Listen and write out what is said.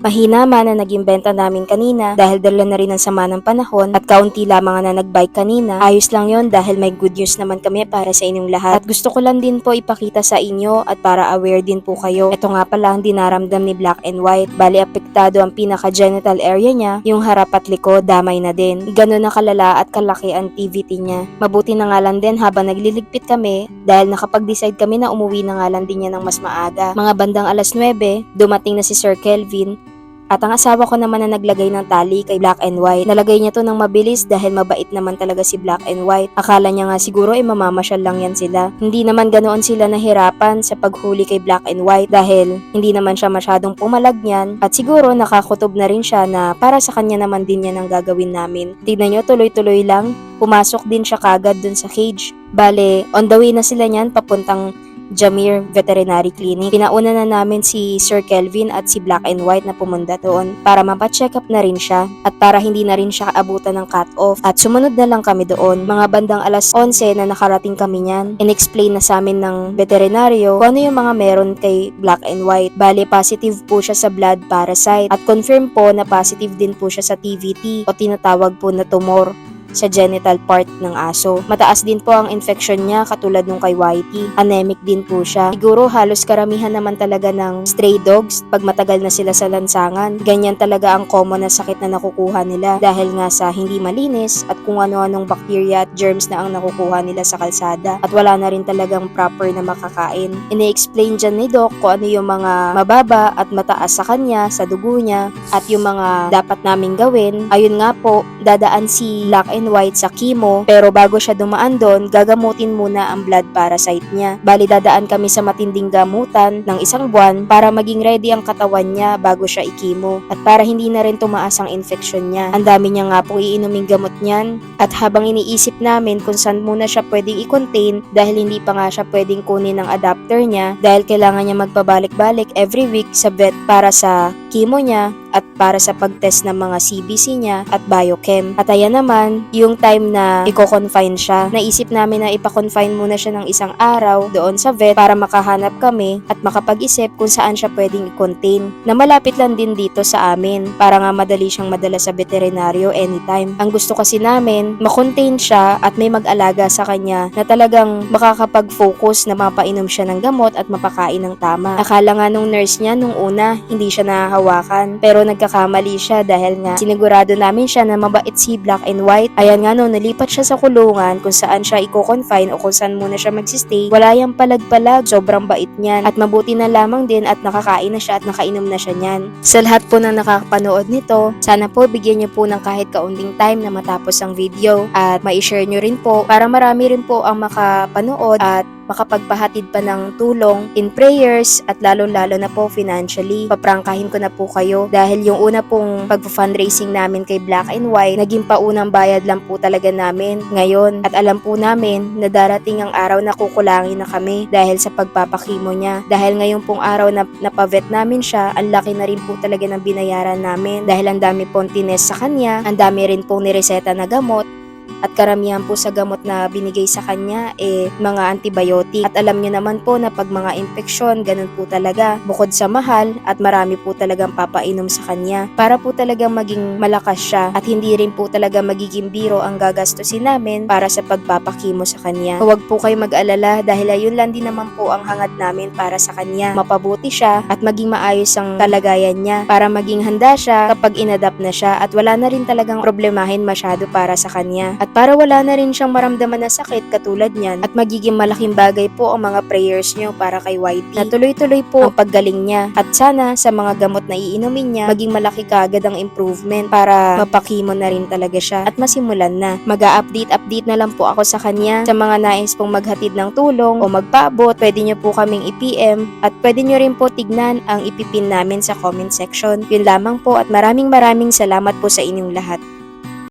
Mahina man na naging benta namin kanina dahil dala na rin ang sama ng panahon at kaunti lamang na nagbike kanina. Ayos lang yon dahil may good news naman kami para sa inyong lahat. At gusto ko lang din po ipakita sa inyo at para aware din po kayo. Ito nga pala ang dinaramdam ni Black and White. Bali apektado ang pinaka-genital area niya, yung harap at likod damay na din. Ganun na kalala at kalaki ang TVT niya. Mabuti na nga lang din habang nagliligpit kami dahil nakapag-decide kami na umuwi na nga lang din niya ng mas maaga. Mga bandang alas 9, dumating na si Sir Kelvin at ang asawa ko naman na naglagay ng tali kay Black and White. Nalagay niya to ng mabilis dahil mabait naman talaga si Black and White. Akala niya nga siguro ay mamamasyal lang yan sila. Hindi naman ganoon sila nahirapan sa paghuli kay Black and White dahil hindi naman siya masyadong pumalag niyan. At siguro nakakutob na rin siya na para sa kanya naman din yan ang gagawin namin. Tignan nyo, tuloy-tuloy lang. Pumasok din siya kagad dun sa cage. Bale, on the way na sila niyan papuntang Jamir Veterinary Clinic. Pinauna na namin si Sir Kelvin at si Black and White na pumunta doon para mapacheck up na rin siya at para hindi na rin siya abutan ng cut-off. At sumunod na lang kami doon. Mga bandang alas 11 na nakarating kami niyan. In-explain na sa amin ng veterinaryo kung ano yung mga meron kay Black and White. Bale, positive po siya sa blood parasite at confirm po na positive din po siya sa TVT o tinatawag po na tumor sa genital part ng aso. Mataas din po ang infection niya katulad nung kay Whitey. Anemic din po siya. Siguro halos karamihan naman talaga ng stray dogs pag matagal na sila sa lansangan. Ganyan talaga ang common na sakit na nakukuha nila dahil nga sa hindi malinis at kung ano-anong bacteria at germs na ang nakukuha nila sa kalsada at wala na rin talagang proper na makakain. Ini-explain dyan ni Doc kung ano yung mga mababa at mataas sa kanya, sa dugo niya at yung mga dapat naming gawin. Ayun nga po, dadaan si Black and White sa chemo pero bago siya dumaan doon, gagamutin muna ang blood parasite niya. Bali dadaan kami sa matinding gamutan ng isang buwan para maging ready ang katawan niya bago siya ikimo at para hindi na rin tumaas ang infection niya. Ang dami niya nga po iinuming gamot niyan at habang iniisip namin kung saan muna siya pwedeng i-contain dahil hindi pa nga siya pwedeng kunin ng adapter niya dahil kailangan niya magpabalik-balik every week sa vet para sa chemo niya at para sa pag-test ng mga CBC niya at biochem. At ayan naman, yung time na i-confine siya, naisip namin na ipa-confine muna siya ng isang araw doon sa vet para makahanap kami at makapag-isip kung saan siya pwedeng i-contain. Na malapit lang din dito sa amin para nga madali siyang madala sa veterinaryo anytime. Ang gusto kasi namin, makontain siya at may mag-alaga sa kanya na talagang makakapag-focus na mapainom siya ng gamot at mapakain ng tama. Akala nga nung nurse niya nung una, hindi siya nahahawakan. Pero nagkakamali siya dahil nga sinigurado namin siya na mabait si Black and White. Ayan nga no, nalipat siya sa kulungan kung saan siya i-confine o kung saan muna siya magsistay. Wala yung palag-palag, sobrang bait niyan. At mabuti na lamang din at nakakain na siya at nakainom na siya niyan. Sa lahat po na nakakapanood nito, sana po bigyan niyo po ng kahit kaunting time na matapos ang video at ma-share niyo rin po para marami rin po ang makapanood at makapagpahatid pa ng tulong in prayers at lalo-lalo na po financially. Paprangkahin ko na po kayo dahil yung una pong pag-fundraising namin kay Black and White, naging paunang bayad lang po talaga namin ngayon. At alam po namin na darating ang araw na kukulangin na kami dahil sa pagpapakimo niya. Dahil ngayon pong araw na napavet namin siya, ang laki na rin po talaga ng binayaran namin dahil ang dami pong tines sa kanya, ang dami rin pong nireseta na gamot, at karamihan po sa gamot na binigay sa kanya eh mga antibiotic. At alam niyo naman po na pag mga infeksyon, ganun po talaga. Bukod sa mahal at marami po talagang papainom sa kanya para po talagang maging malakas siya at hindi rin po talaga magiging biro ang gagastusin namin para sa pagpapakimo sa kanya. Huwag po kayo mag-alala dahil ayun lang din naman po ang hangad namin para sa kanya. Mapabuti siya at maging maayos ang kalagayan niya para maging handa siya kapag inadapt na siya at wala na rin talagang problemahin masyado para sa kanya. At para wala na rin siyang maramdaman na sakit katulad niyan at magiging malaking bagay po ang mga prayers niyo para kay Whitey na tuloy-tuloy po ang paggaling niya at sana sa mga gamot na iinumin niya maging malaki kaagad ang improvement para mapakimo na rin talaga siya at masimulan na. Mag-a-update update na lang po ako sa kanya sa mga nais pong maghatid ng tulong o magpaabot pwede niyo po kaming i-PM at pwede niyo rin po tignan ang ipipin namin sa comment section. Yun lamang po at maraming maraming salamat po sa inyong lahat.